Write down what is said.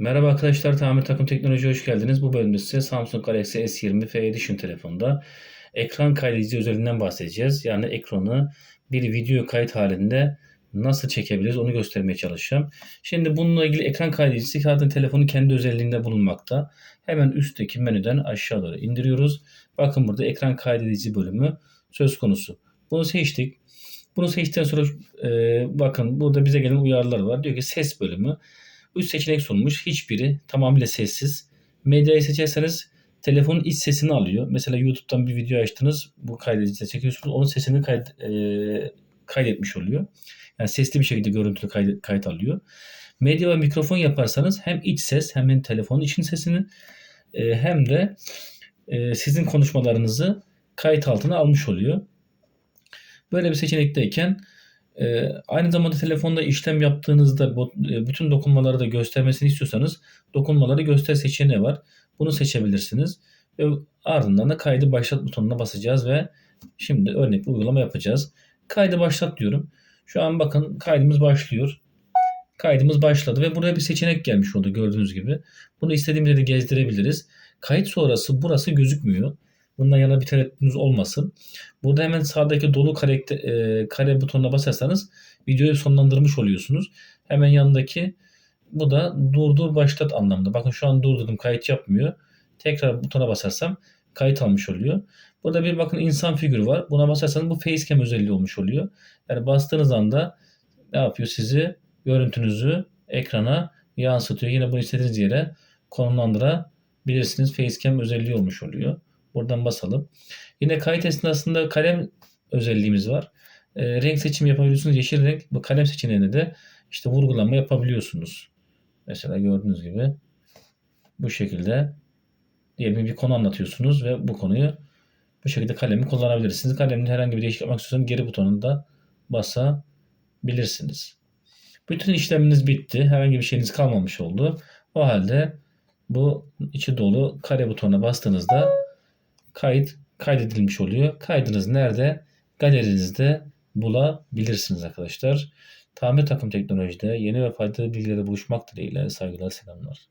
Merhaba arkadaşlar, Tamir Takım Teknoloji hoş geldiniz. Bu bölümde size Samsung Galaxy S20 F Edition telefonda ekran kaydedici özelliğinden bahsedeceğiz. Yani ekranı bir video kayıt halinde nasıl çekebiliriz onu göstermeye çalışacağım. Şimdi bununla ilgili ekran kaydedicisi zaten telefonun kendi özelliğinde bulunmakta. Hemen üstteki menüden aşağı doğru indiriyoruz. Bakın burada ekran kaydedici bölümü söz konusu. Bunu seçtik. Bunu seçtikten sonra e, bakın burada bize gelen uyarılar var. Diyor ki ses bölümü. 3 seçenek sunmuş. Hiçbiri tamamıyla sessiz. Medyayı seçerseniz telefonun iç sesini alıyor. Mesela YouTube'dan bir video açtınız. Bu kaydedicide çekiyorsunuz. Onun sesini kayıt, e, kaydetmiş oluyor. Yani sesli bir şekilde görüntülü kayıt, kayıt alıyor. Medya ve mikrofon yaparsanız hem iç ses hem de telefonun için sesini e, hem de e, sizin konuşmalarınızı kayıt altına almış oluyor. Böyle bir seçenekteyken ee, aynı zamanda telefonda işlem yaptığınızda e, bütün dokunmaları da göstermesini istiyorsanız dokunmaları göster seçeneği var. Bunu seçebilirsiniz. Ve ardından da kaydı başlat butonuna basacağız ve şimdi örnek bir uygulama yapacağız. Kaydı başlat diyorum. Şu an bakın kaydımız başlıyor. Kaydımız başladı ve buraya bir seçenek gelmiş oldu gördüğünüz gibi. Bunu istediğimiz yerde gezdirebiliriz. Kayıt sonrası burası gözükmüyor. Bundan yana bir tereddütünüz olmasın. Burada hemen sağdaki dolu kare, e, kare butonuna basarsanız videoyu sonlandırmış oluyorsunuz. Hemen yanındaki bu da durdur başlat anlamında. Bakın şu an durdurdum kayıt yapmıyor. Tekrar butona basarsam kayıt almış oluyor. Burada bir bakın insan figürü var. Buna basarsanız bu facecam özelliği olmuş oluyor. Yani bastığınız anda ne yapıyor sizi görüntünüzü ekrana yansıtıyor. Yine bunu istediğiniz yere konumlandırabilirsiniz. Facecam özelliği olmuş oluyor. Buradan basalım. Yine kayıt esnasında kalem özelliğimiz var. E, renk seçimi yapabiliyorsunuz. Yeşil renk bu kalem seçeneğinde de işte vurgulama yapabiliyorsunuz. Mesela gördüğünüz gibi bu şekilde diyelim bir konu anlatıyorsunuz ve bu konuyu bu şekilde kalemi kullanabilirsiniz. Kalemde herhangi bir değişiklik yapmak istiyorsanız geri butonunda basabilirsiniz. Bütün işleminiz bitti. Herhangi bir şeyiniz kalmamış oldu. O halde bu içi dolu kare butonuna bastığınızda kayıt kaydedilmiş oluyor. Kaydınız nerede? Galerinizde bulabilirsiniz arkadaşlar. Tamir takım teknolojide yeni ve faydalı bilgilere buluşmak dileğiyle saygılar selamlar.